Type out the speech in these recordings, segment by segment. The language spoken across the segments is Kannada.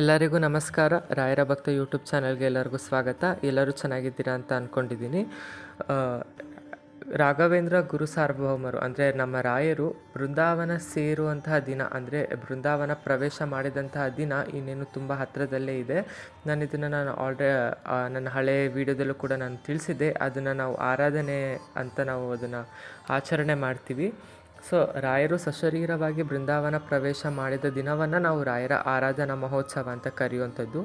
ಎಲ್ಲರಿಗೂ ನಮಸ್ಕಾರ. ರಾಯರ ಭಕ್ತ ಯೂಟ್ಯೂಬ್ ಚಾನಲ್ಗೆ ಎಲ್ಲರಿಗೂ ಸ್ವಾಗತ. ಎಲ್ಲರೂ ಚೆನ್ನಾಗಿದ್ದೀರಾ ಅಂತ ಅಂದ್ಕೊಂಡಿದ್ದೀನಿ ರಾಘವೇಂದ್ರ ಗುರು ಸಾರ್ವಭೌಮರು, ಅಂದರೆ ನಮ್ಮ ರಾಯರು ಬೃಂದಾವನ ಸೇರುವಂತಹ ದಿನ, ಅಂದರೆ ಬೃಂದಾವನ ಪ್ರವೇಶ ಮಾಡಿದಂತಹ ದಿನ ಇನ್ನೇನು ತುಂಬ ಹತ್ತಿರದಲ್ಲೇ ಇದೆ. ನಾನು ಇದನ್ನು ನಾನು ಆಲ್ರೆ ನನ್ನ ಹಳೆಯ ವಿಡಿಯೋದಲ್ಲೂ ಕೂಡ ನಾನು ತಿಳಿಸಿದ್ದೆ. ಅದನ್ನು ನಾವು ಆರಾಧನೆ ಅಂತ ನಾವು ಅದನ್ನು ಆಚರಣೆ ಮಾಡ್ತೀವಿ. ಸೊ ರಾಯರು ಸಶರೀರವಾಗಿ ಬೃಂದಾವನ ಪ್ರವೇಶ ಮಾಡಿದ ದಿನವನ್ನು ನಾವು ರಾಯರ ಆರಾಧನಾ ಮಹೋತ್ಸವ ಅಂತ ಕರೆಯುವಂಥದ್ದು.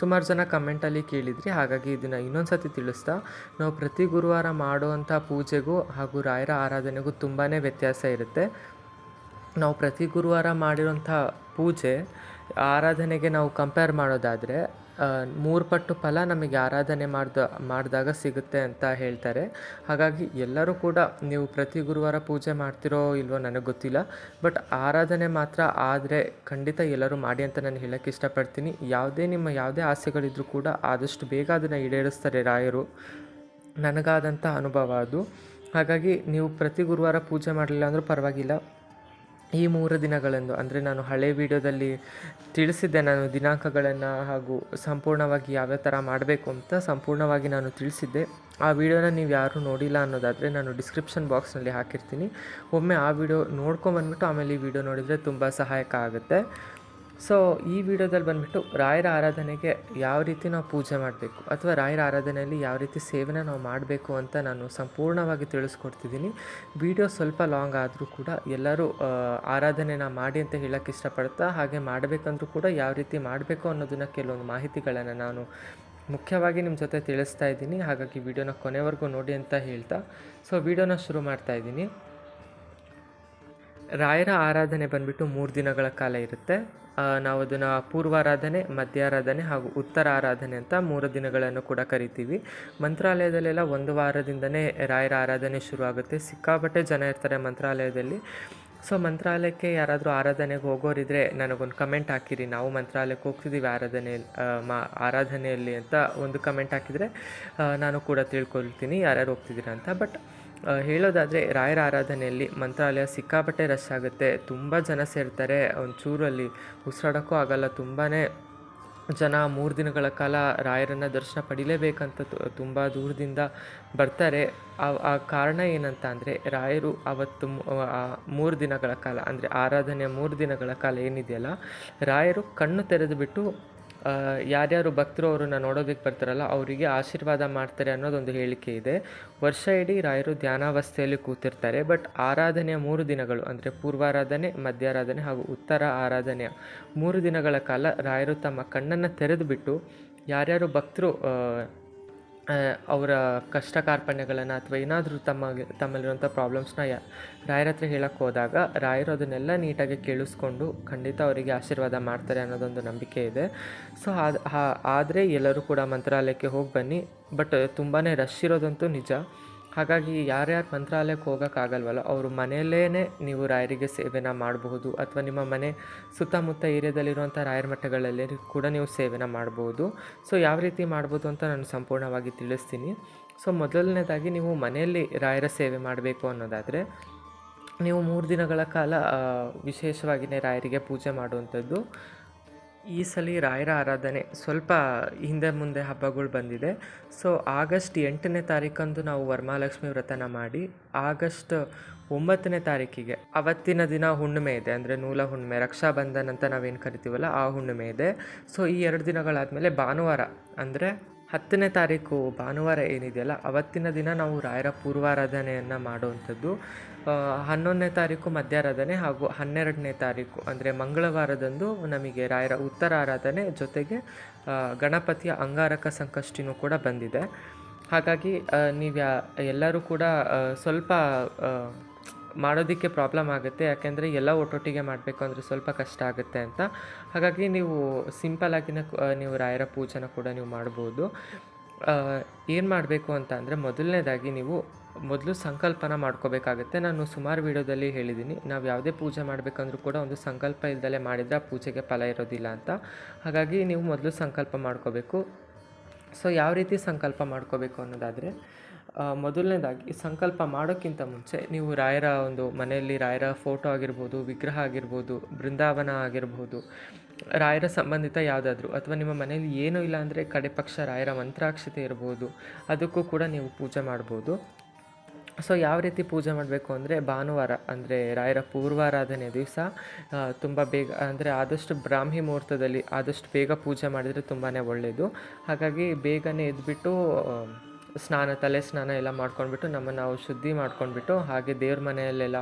ಸುಮಾರು ಜನ ಕಮೆಂಟಲ್ಲಿ ಕೇಳಿದ್ರಿ, ಹಾಗಾಗಿ ಇದನ್ನು ಇನ್ನೊಂದು ಸತಿ ತಿಳಿಸ್ತಾ. ನಾವು ಪ್ರತಿ ಗುರುವಾರ ಮಾಡುವಂಥ ಪೂಜೆಗೂ ಹಾಗೂ ರಾಯರ ಆರಾಧನೆಗೂ ತುಂಬಾ ವ್ಯತ್ಯಾಸ ಇರುತ್ತೆ. ನಾವು ಪ್ರತಿ ಗುರುವಾರ ಮಾಡಿರೋಂಥ ಪೂಜೆ ಆರಾಧನೆಗೆ ನಾವು ಕಂಪೇರ್ ಮಾಡೋದಾದರೆ ಮೂರು ಪಟ್ಟು ಫಲ ನಮಗೆ ಆರಾಧನೆ ಮಾಡ್ದ, ಮಾಡಿದಾಗ ಸಿಗುತ್ತೆ ಅಂತ ಹೇಳ್ತಾರೆ. ಹಾಗಾಗಿ ಎಲ್ಲರೂ ಕೂಡ ನೀವು ಪ್ರತಿ ಗುರುವಾರ ಪೂಜೆ ಮಾಡ್ತಿರೋ ಇಲ್ವೋ ನನಗೆ ಗೊತ್ತಿಲ್ಲ. ಬಟ್ ಆರಾಧನೆ ಮಾತ್ರ ಆದರೆ ಖಂಡಿತ ಎಲ್ಲರೂ ಮಾಡಿ ಅಂತ ನಾನು ಹೇಳೋಕ್ಕೆ ಇಷ್ಟಪಡ್ತೀನಿ. ಯಾವುದೇ ನಿಮ್ಮ ಯಾವುದೇ ಆಸೆಗಳಿದ್ರೂ ಕೂಡ ಆದಷ್ಟು ಬೇಗ ಅದನ್ನು ಈಡೇರಿಸ್ತಾರೆ ರಾಯರು. ನನಗಾದಂಥ ಅನುಭವ ಅದು. ಹಾಗಾಗಿ ನೀವು ಪ್ರತಿ ಗುರುವಾರ ಪೂಜೆ ಮಾಡಲಿಲ್ಲ ಅಂದರೂ ಪರವಾಗಿಲ್ಲ. ಈ ಮೂರು ದಿನಗಳಂದು. ಅಂದರೆ ನಾನು ಹಳೆ ವಿಡಿಯೋದಲ್ಲಿ ತಿಳಿಸಿದ್ದೆ, ನಾನು ದಿನಾಂಕಗಳನ್ನು ಹಾಗೂ ಸಂಪೂರ್ಣವಾಗಿ ಯಾವ್ಯಾವ ಥರ ಮಾಡಬೇಕು ಅಂತ ಸಂಪೂರ್ಣವಾಗಿ ನಾನು ತಿಳಿಸಿದ್ದೆ. ಆ ವಿಡಿಯೋನ ನೀವು ಯಾರೂ ನೋಡಿಲ್ಲ ಅನ್ನೋದಾದರೆ ನಾನು ಡಿಸ್ಕ್ರಿಪ್ಷನ್ ಬಾಕ್ಸ್ನಲ್ಲಿ ಹಾಕಿರ್ತೀನಿ. ಒಮ್ಮೆ ಆ ವಿಡಿಯೋ ನೋಡ್ಕೊಂಬಂದ್ಬಿಟ್ಟು ಆಮೇಲೆ ಈ ವಿಡಿಯೋ ನೋಡಿದರೆ ತುಂಬ ಸಹಾಯಕ ಆಗುತ್ತೆ. ಸೊ ಈ ವಿಡಿಯೋದಲ್ಲಿ ಬಂದುಬಿಟ್ಟು ರಾಯರ ಆರಾಧನೆಗೆ ಯಾವ ರೀತಿ ನಾವು ಪೂಜೆ ಮಾಡಬೇಕು ಅಥವಾ ರಾಯರ ಆರಾಧನೆಯಲ್ಲಿ ಯಾವ ರೀತಿ ಸೇವನೆ ನಾವು ಮಾಡಬೇಕು ಅಂತ ನಾನು ಸಂಪೂರ್ಣವಾಗಿ ತಿಳಿಸ್ಕೊಡ್ತಿದ್ದೀನಿ. ವಿಡಿಯೋ ಸ್ವಲ್ಪ ಲಾಂಗ್ ಆದರೂ ಕೂಡ ಎಲ್ಲರೂ ಆರಾಧನೆ ಆರಾಧನೆನ ಮಾಡಿ ಅಂತ ಹೇಳೋಕ್ಕೆ ಇಷ್ಟಪಡ್ತಾ ಹಾಗೆ ಮಾಡಬೇಕಂದ್ರೂ ಕೂಡ ಯಾವ ರೀತಿ ಮಾಡಬೇಕು ಅನ್ನೋದನ್ನು ಕೆಲವೊಂದು ಮಾಹಿತಿಗಳನ್ನು ನಾನು ಮುಖ್ಯವಾಗಿ ನಿಮ್ಮ ಜೊತೆ ತಿಳಿಸ್ತಾ ಇದ್ದೀನಿ. ಹಾಗಾಗಿ ವಿಡಿಯೋನ ಕೊನೆವರೆಗೂ ನೋಡಿ ಅಂತ ಹೇಳ್ತಾ. ಸೊ ವಿಡಿಯೋನ ಶುರು ಮಾಡ್ತಾ ಇದ್ದೀನಿ. ರಾಯರ ಆರಾಧನೆ ಬಂದ್ಬಿಟ್ಟು ಮೂರು ದಿನಗಳ ಕಾಲ ಇರುತ್ತೆ. ನಾವು ಅದನ್ನು ಪೂರ್ವಾರಾಧನೆ, ಮಧ್ಯಾರಾಧನೆ ಹಾಗೂ ಉತ್ತರ ಆರಾಧನೆ ಅಂತ ಮೂರು ದಿನಗಳನ್ನು ಕೂಡ ಕರಿತೀವಿ. ಮಂತ್ರಾಲಯದಲ್ಲೆಲ್ಲ ಒಂದು ವಾರದಿಂದನೇ ರಾಯರ ಆರಾಧನೆ ಶುರು ಆಗುತ್ತೆ ಸಿಕ್ಕಾಪಟ್ಟೆ ಜನ ಇರ್ತಾರೆ ಮಂತ್ರಾಲಯದಲ್ಲಿ. ಸೊ, ಮಂತ್ರಾಲಯಕ್ಕೆ ಯಾರಾದರೂ ಆರಾಧನೆಗೆ ಹೋಗೋರಿದ್ರೆ ನನಗೊಂದು ಕಮೆಂಟ್ ಹಾಕಿರಿ. ನಾವು ಮಂತ್ರಾಲಯಕ್ಕೆ ಹೋಗ್ತಿದ್ದೀವಿ ಆರಾಧನೆ ಮಾ, ಆರಾಧನೆಯಲ್ಲಿ ಅಂತ ಒಂದು ಕಮೆಂಟ್ ಹಾಕಿದರೆ ನಾನು ಕೂಡ ತಿಳ್ಕೊಳ್ತೀನಿ ಯಾರ್ಯಾರು ಹೋಗ್ತಿದ್ದೀರಾ ಅಂತ. ಬಟ್ ಹೇಳೋದಾದರೆ ರಾಯರ ಆರಾಧನೆಯಲ್ಲಿ ಮಂತ್ರಾಲಯ ಸಿಕ್ಕಾಪಟ್ಟೆ ರಶ್ ಆಗುತ್ತೆ. ತುಂಬ ಜನ ಸೇರ್ತಾರೆ. ಒಂಚೂರಲ್ಲಿ ಉಸಿರಾಡೋಕ್ಕೂ ಆಗಲ್ಲ. ತುಂಬಾ ಜನ ಮೂರು ದಿನಗಳ ಕಾಲ ರಾಯರನ್ನು ದರ್ಶನ ಪಡಿಲೇಬೇಕಂತ ತುಂಬ ದೂರದಿಂದ ಬರ್ತಾರೆ. ಆ- ಕಾರಣ ಏನಂತ ಅಂದರೆ ರಾಯರು ಅವತ್ತು ಮೂರು ದಿನಗಳ ಕಾಲ ಅಂದರೆ ಆರಾಧನೆಯ ಮೂರು ದಿನಗಳ ಕಾಲ ಏನಿದೆಯಲ್ಲ ರಾಯರು ಕಣ್ಣು ತೆರೆದು ಬಿಟ್ಟು ಆ, ಯಾರ್ಯಾರು ಭಕ್ತರು ಅವರನ್ನು ನೋಡೋದಕ್ಕೆ ಬರ್ತಾರಲ್ಲ, ಅವರಿಗೆ ಆಶೀರ್ವಾದ ಮಾಡ್ತಾರೆ ಅನ್ನೋದೊಂದು ಹೇಳಿಕೆ ಇದೆ. ವರ್ಷ ಇಡೀ ರಾಯರು ಧ್ಯಾನಾವಸ್ಥೆಯಲ್ಲಿ ಕೂತಿರ್ತಾರೆ, ಬಟ್ ಆರಾಧನೆಯ ಮೂರು ದಿನಗಳು, ಅಂದರೆ ಪೂರ್ವಾರಾಧನೆ, ಮಧ್ಯಾರಾಧನೆ ಹಾಗೂ ಉತ್ತರ ಆರಾಧನೆಯ ಮೂರು ದಿನಗಳ ಕಾಲ ರಾಯರು ತಮ್ಮ ಕಣ್ಣನ್ನು ತೆರೆದು ಬಿಟ್ಟು ಯಾರ್ಯಾರು ಭಕ್ತರು ಅವರ ಕಷ್ಟ ಕಾರ್ಪಣ್ಯಗಳನ್ನು ಅಥವಾ ಏನಾದರೂ ತಮ್ಮ ತಮ್ಮಲ್ಲಿರುವಂಥ ಪ್ರಾಬ್ಲಮ್ಸ್ನ ಯಾ, ರಾಯರ ಹತ್ರ ಹೇಳಕ್ಕೆ ಹೋದಾಗ ರಾಯರು ಅದನ್ನೆಲ್ಲ ನೀಟಾಗಿ ಕೇಳಿಸ್ಕೊಂಡು ಖಂಡಿತ ಅವರಿಗೆ ಆಶೀರ್ವಾದ ಮಾಡ್ತಾರೆ ಅನ್ನೋದೊಂದು ನಂಬಿಕೆ ಇದೆ. ಸೊ ಅದು ಆದರೆ ಎಲ್ಲರೂ ಕೂಡ ಮಂತ್ರಾಲಯಕ್ಕೆ ಹೋಗಿ ಬನ್ನಿ. ಬಟ್ ತುಂಬಾ ರಶ್ ಇರೋದಂತೂ ನಿಜ. ಹಾಗಾಗಿ ಯಾರ್ಯಾರು ಮಂತ್ರಾಲಯಕ್ಕೆ ಹೋಗೋಕ್ಕಾಗಲ್ವಲ್ಲ, ಅವರು ಮನೆಯಲ್ಲೇ ನೀವು ರಾಯರಿಗೆ ಸೇವೆನ ಮಾಡಬಹುದು ಅಥವಾ ನಿಮ್ಮ ಮನೆ ಸುತ್ತಮುತ್ತ ಏರಿಯಾದಲ್ಲಿರುವಂಥ ರಾಯರ ಮಠಗಳಲ್ಲಿ ಕೂಡ ನೀವು ಸೇವೆನ ಮಾಡ್ಬೋದು ಸೊ, ಯಾವ ರೀತಿ ಮಾಡ್ಬೋದು ಅಂತ ನಾನು ಸಂಪೂರ್ಣವಾಗಿ ತಿಳಿಸ್ತೀನಿ. ಸೊ, ಮೊದಲನೇದಾಗಿ ನೀವು ಮನೆಯಲ್ಲಿ ರಾಯರ ಸೇವೆ ಮಾಡಬೇಕು ಅನ್ನೋದಾದರೆ, ನೀವು ಮೂರು ದಿನಗಳ ಕಾಲ ವಿಶೇಷವಾಗಿಯೇ ರಾಯರಿಗೆ ಪೂಜೆ ಮಾಡುವಂಥದ್ದು. ಈ ಸಲ ರಾಯರ ಆರಾಧನೆ ಸ್ವಲ್ಪ ಹಿಂದೆ ಮುಂದೆ ಹಬ್ಬಗಳು ಬಂದಿದೆ. ಸೊ ಆಗಸ್ಟ್ ಎಂಟನೇ ತಾರೀಕಂದು ನಾವು ವರಮಹಾಲಕ್ಷ್ಮಿ ವ್ರತನ ಮಾಡಿ, ಆಗಸ್ಟ್ ಒಂಬತ್ತನೇ ತಾರೀಕಿಗೆ ಅವತ್ತಿನ ದಿನ ಹುಣ್ಣಿಮೆ ಇದೆ. ಅಂದರೆ ನೂಲ ಹುಣ್ಣಿಮೆ, ರಕ್ಷಾಬಂಧನ್ ಅಂತ ನಾವೇನು ಕರಿತೀವಲ್ಲ, ಆ ಹುಣ್ಣಿಮೆ ಇದೆ. ಸೊ ಈ ಎರಡು ದಿನಗಳಾದಮೇಲೆ ಭಾನುವಾರ ಅಂದರೆ ಹತ್ತನೇ ತಾರೀಕು ಭಾನುವಾರ ಏನಿದೆಯಲ್ಲ, ಅವತ್ತಿನ ದಿನ ನಾವು ರಾಯರ ಪೂರ್ವಾರಾಧನೆಯನ್ನು ಮಾಡುವಂಥದ್ದು. ಹನ್ನೊಂದನೇ ತಾರೀಕು ಮಧ್ಯಾರಾಧನೆ ಹಾಗೂ ಹನ್ನೆರಡನೇ ತಾರೀಕು, ಅಂದರೆ ಮಂಗಳವಾರದಂದು ನಮಗೆ ರಾಯರ ಉತ್ತರ ಆರಾಧನೆ ಜೊತೆಗೆ ಗಣಪತಿಯ ಅಂಗಾರಕ ಸಂಕಷ್ಟಿನೂ ಕೂಡ ಬಂದಿದೆ. ಹಾಗಾಗಿ ನೀವು ಎಲ್ಲರೂ ಕೂಡ ಸ್ವಲ್ಪ ಮಾಡೋದಕ್ಕೆ ಪ್ರಾಬ್ಲಮ್ ಆಗುತ್ತೆ. ಯಾಕೆಂದರೆ ಎಲ್ಲ ಒಟ್ಟೊಟ್ಟಿಗೆ ಮಾಡಬೇಕು ಅಂದರೆ ಸ್ವಲ್ಪ ಕಷ್ಟ ಆಗುತ್ತೆ ಅಂತ. ಹಾಗಾಗಿ ನೀವು ಸಿಂಪಲಾಗಿನ ನೀವು ರಾಯರ ಪೂಜೆನ ಕೂಡ ನೀವು ಮಾಡ್ಬೋದು. ಏನು ಮಾಡಬೇಕು ಅಂತ ಅಂದರೆ ಮೊದಲನೇದಾಗಿ ನೀವು ಮೊದಲು ಸಂಕಲ್ಪನ ಮಾಡ್ಕೋಬೇಕಾಗುತ್ತೆ. ನಾನು ಸುಮಾರು ವಿಡಿಯೋದಲ್ಲಿ ಹೇಳಿದ್ದೀನಿ. ನಾವು ಯಾವುದೇ ಪೂಜೆ ಮಾಡಬೇಕಂದ್ರೂ ಕೂಡ ಒಂದು ಸಂಕಲ್ಪ ಇಲ್ದಲೆ ಮಾಡಿದರೆ ಆ ಪೂಜೆಗೆ ಫಲ ಇರೋದಿಲ್ಲ ಅಂತ. ಹಾಗಾಗಿ ನೀವು ಮೊದಲು ಸಂಕಲ್ಪ ಮಾಡ್ಕೋಬೇಕು. ಸೊ ಯಾವ ರೀತಿ ಸಂಕಲ್ಪ ಮಾಡ್ಕೋಬೇಕು ಅನ್ನೋದಾದರೆ ಮೊದಲನೇದಾಗಿ ಸಂಕಲ್ಪ ಮಾಡೋಕ್ಕಿಂತ ಮುಂಚೆ ನೀವು ರಾಯರ ಒಂದು ಮನೆಯಲ್ಲಿ ರಾಯರ ಫೋಟೋ ಆಗಿರ್ಬೋದು ವಿಗ್ರಹ ಆಗಿರ್ಬೋದು ಬೃಂದಾವನ ಆಗಿರ್ಬೋದು ರಾಯರ ಸಂಬಂಧಿತ ಯಾವುದಾದ್ರೂ ಅಥವಾ ನಿಮ್ಮ ಮನೆಯಲ್ಲಿ ಏನೂ ಇಲ್ಲ ಅಂದರೆ ಕಡೆ ಪಕ್ಷ ರಾಯರ ಮಂತ್ರಾಕ್ಷತೆ ಇರ್ಬೋದು ಅದಕ್ಕೂ ಕೂಡ ನೀವು ಪೂಜೆ ಮಾಡ್ಬೋದು. ಸೊ ಯಾವ ರೀತಿ ಪೂಜೆ ಮಾಡಬೇಕು ಅಂದರೆ ಭಾನುವಾರ ಅಂದರೆ ರಾಯರ ಪೂರ್ವಾರಾಧನೆ ದಿವಸ ತುಂಬ ಬೇಗ ಅಂದರೆ ಆದಷ್ಟು ಬ್ರಾಹ್ಮಿ ಮುಹೂರ್ತದಲ್ಲಿ ಆದಷ್ಟು ಬೇಗ ಪೂಜೆ ಮಾಡಿದರೆ ತುಂಬಾ ಒಳ್ಳೆಯದು ಹಾಗಾಗಿ ಬೇಗನೆ ಎದ್ಬಿಟ್ಟು ಆ, ಸ್ನಾನ, ತಲೆ ಸ್ನಾನ ಎಲ್ಲ ಮಾಡ್ಕೊಂಡ್ಬಿಟ್ಟು ನಮ್ಮನ್ನು ನಾವು ಶುದ್ಧಿ ಮಾಡ್ಕೊಂಡ್ಬಿಟ್ಟು, ಹಾಗೆ ದೇವ್ರ ಮನೆಯಲ್ಲೆಲ್ಲ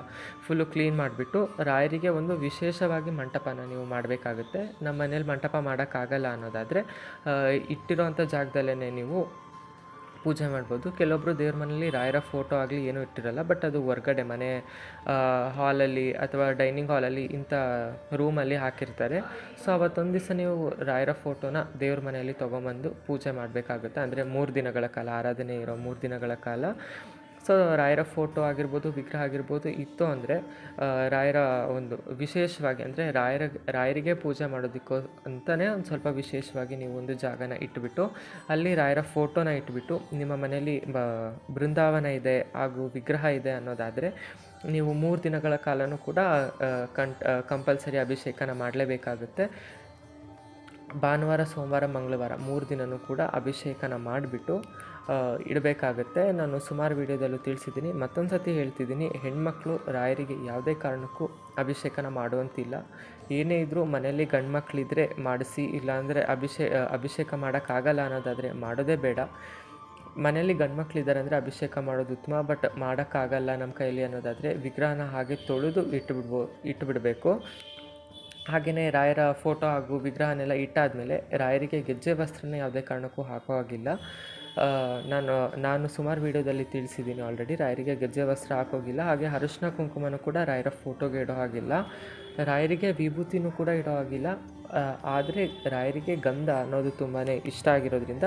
ಫುಲ್ಲು ಕ್ಲೀನ್ ಮಾಡಿಬಿಟ್ಟು, ರಾಯರಿಗೆ ಒಂದು ವಿಶೇಷವಾಗಿ ಮಂಟಪನ ನೀವು ಮಾಡಬೇಕಾಗುತ್ತೆ. ನಮ್ಮ ಮನೇಲಿ ಮಂಟಪ ಮಾಡೋಕ್ಕಾಗಲ್ಲ ಅನ್ನೋದಾದರೆ ಇಟ್ಟಿರೋವಂಥ ಜಾಗದಲ್ಲೇ ನೀವು ಪೂಜೆ ಮಾಡ್ಬೋದು. ಕೆಲವೊಬ್ಬರು ದೇವ್ರ ಮನೇಲಿ ರಾಯರ ಫೋಟೋ ಆಗಲಿ ಏನೂ ಇಟ್ಟಿರಲ್ಲ ಬಟ್ ಅದು ಹೊರ್ಗಡೆ ಮನೆ ಹಾಲಲ್ಲಿ ಅಥವಾ ಡೈನಿಂಗ್ ಹಾಲಲ್ಲಿ ಇಂಥ ರೂಮಲ್ಲಿ ಹಾಕಿರ್ತಾರೆ. ಸೊ ಅವತ್ತೊಂದು ದಿವಸ ನೀವು ರಾಯರ ಫೋಟೋನ ದೇವ್ರ ಮನೆಯಲ್ಲಿ ತೊಗೊಂಬಂದು ಪೂಜೆ ಮಾಡಬೇಕಾಗುತ್ತೆ. ಅಂದರೆ ಮೂರು ದಿನಗಳ ಕಾಲ, ಆರಾಧನೆ ಇರೋ ಮೂರು ದಿನಗಳ ಕಾಲ. ಸೊ, ರಾಯರ ಫೋಟೋ ಆಗಿರ್ಬೋದು, ವಿಗ್ರಹ ಆಗಿರ್ಬೋದು ಇತ್ತು ಅಂದರೆ ರಾಯರ ಒಂದು ವಿಶೇಷವಾಗಿ ಅಂದರೆ ರಾಯರ, ರಾಯರಿಗೆ ಪೂಜೆ ಮಾಡೋದಕ್ಕೋ ಅಂತಲೇ ಒಂದು ಸ್ವಲ್ಪ ವಿಶೇಷವಾಗಿ ನೀವು ಒಂದು ಜಾಗನ ಇಟ್ಬಿಟ್ಟು, ಅಲ್ಲಿ ರಾಯರ ಫೋಟೋನ ಇಟ್ಬಿಟ್ಟು, ನಿಮ್ಮ ಮನೆಯಲ್ಲಿ ಬ, ಬೃಂದಾವನ ಇದೆ ಹಾಗೂ ವಿಗ್ರಹ ಇದೆ ಅನ್ನೋದಾದರೆ, ನೀವು ಮೂರು ದಿನಗಳ ಕಾಲನೂ ಕೂಡ ಕಂಟ್ ಕಂಪಲ್ಸರಿ ಅಭಿಷೇಕನ ಮಾಡಲೇಬೇಕಾಗುತ್ತೆ. ಭಾನುವಾರ, ಸೋಮವಾರ, ಮಂಗಳವಾರ ಮೂರು ದಿನವೂ ಕೂಡ ಅಭಿಷೇಕನ ಮಾಡಿಬಿಟ್ಟು ಇಡಬೇಕಾಗತ್ತೆ. ನಾನು ಸುಮಾರು ವಿಡಿಯೋದಲ್ಲೂ ತಿಳಿಸಿದ್ದೀನಿ. ಮತ್ತೊಂದು ಸತಿ ಹೇಳ್ತಿದ್ದೀನಿ, ಹೆಣ್ಮಕ್ಳು ರಾಯರಿಗೆ ಯಾವುದೇ ಕಾರಣಕ್ಕೂ ಅಭಿಷೇಕನ ಮಾಡುವಂತಿಲ್ಲ. ಏನೇ ಇದ್ದರೂ ಮನೆಯಲ್ಲಿ ಗಂಡ್ಮಕ್ಳಿದ್ರೆ ಮಾಡಿಸಿ, ಇಲ್ಲಾಂದರೆ ಅಭಿಷೇ ಅಭಿಷೇಕ ಮಾಡೋಕ್ಕಾಗಲ್ಲ ಅನ್ನೋದಾದರೆ ಮಾಡೋದೇ ಬೇಡ. ಮನೆಯಲ್ಲಿ ಗಂಡು ಮಕ್ಕಳಿದ್ದಾರೆ ಅಂದರೆ ಅಭಿಷೇಕ ಮಾಡೋದು ಉತ್ತಮ, ಬಟ್ ಮಾಡೋಕ್ಕಾಗಲ್ಲ ನಮ್ಮ ಕೈಯಲ್ಲಿ ಅನ್ನೋದಾದರೆ ವಿಗ್ರಹನ ಹಾಗೆ ತೊಳೆದು ಇಟ್ಟುಬಿಡ್ಬೋ ಇಟ್ಟುಬಿಡಬೇಕು ಹಾಗೆಯೇ ರಾಯರ ಫೋಟೋ ಹಾಗೂ ವಿಗ್ರಹನೆಲ್ಲ ಇಟ್ಟಾದಮೇಲೆ ರಾಯರಿಗೆ ಗೆಜ್ಜೆ ವಸ್ತ್ರನ ಯಾವುದೇ ಕಾರಣಕ್ಕೂ ಹಾಕೋ ಹಾಗಿಲ್ಲ. ನಾನು ನಾನು ಸುಮಾರು ವೀಡಿಯೋದಲ್ಲಿ ತಿಳಿಸಿದ್ದೀನಿ ಆಲ್ರೆಡಿ ರಾಯರಿಗೆ ಗೆಜ್ಜೆ ವಸ್ತ್ರ ಹಾಕೋಗಿಲ್ಲ. ಹಾಗೆ ಅರಿಶಿನ ಕುಂಕುಮನೂ ಕೂಡ ರಾಯರ ಫೋಟೋಗೆ ಇಡೋ ಹಾಗಿಲ್ಲ. ರಾಯರಿಗೆ ವಿಭೂತಿನೂ ಕೂಡ ಇಡೋ ಹಾಗಿಲ್ಲ. ಆದರೆ ರಾಯರಿಗೆ ಗಂಧ ಅನ್ನೋದು ತುಂಬಾ ಇಷ್ಟ ಆಗಿರೋದ್ರಿಂದ